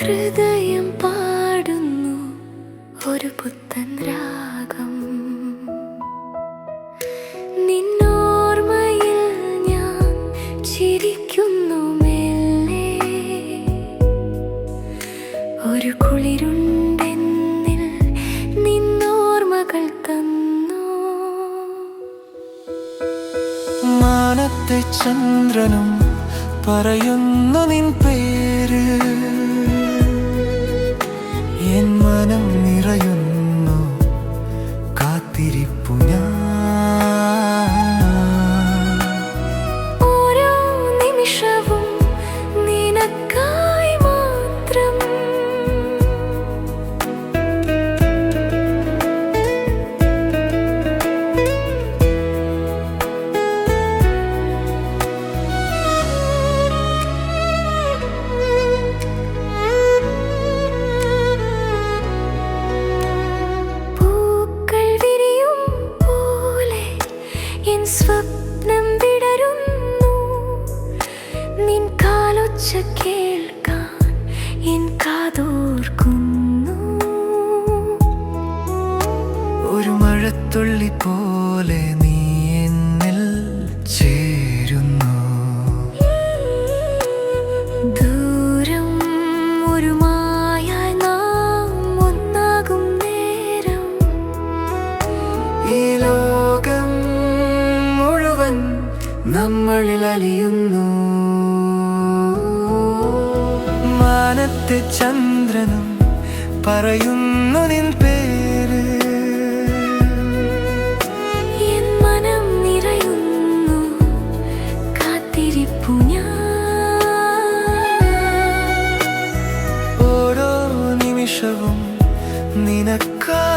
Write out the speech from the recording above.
ഹൃദയം പാടുന്നു ഒരു പുത്തൻ രാഗം ഒരു കുളിരുണ്ടെന്നിൽ നിന്നോർമ്മകൾ തന്നു. മാനത്തെ ചന്ദ്രനും പറയുന്നു നിൻ പേര്. എൻ മനം നിറയുന്നു. കാത്തിരിപ്പു ഞാൻ. സ്വപ്നം വിടരുന്നു. നിൻ കാലൊച്ച കേൾക്കാൻ എൻ കാതോർക്കുന്നു. ഒരു മഴത്തുള്ളി പോലെ നമ്മളിൽ അലിയുന്നു. മാനത്തെ ചന്ദ്രനും പറയുന്നു നിൻ പേര്. മനം നിറയുന്നു കാത്തിരിപ്പു ഓരോ നിമിഷവും നിനക്കാ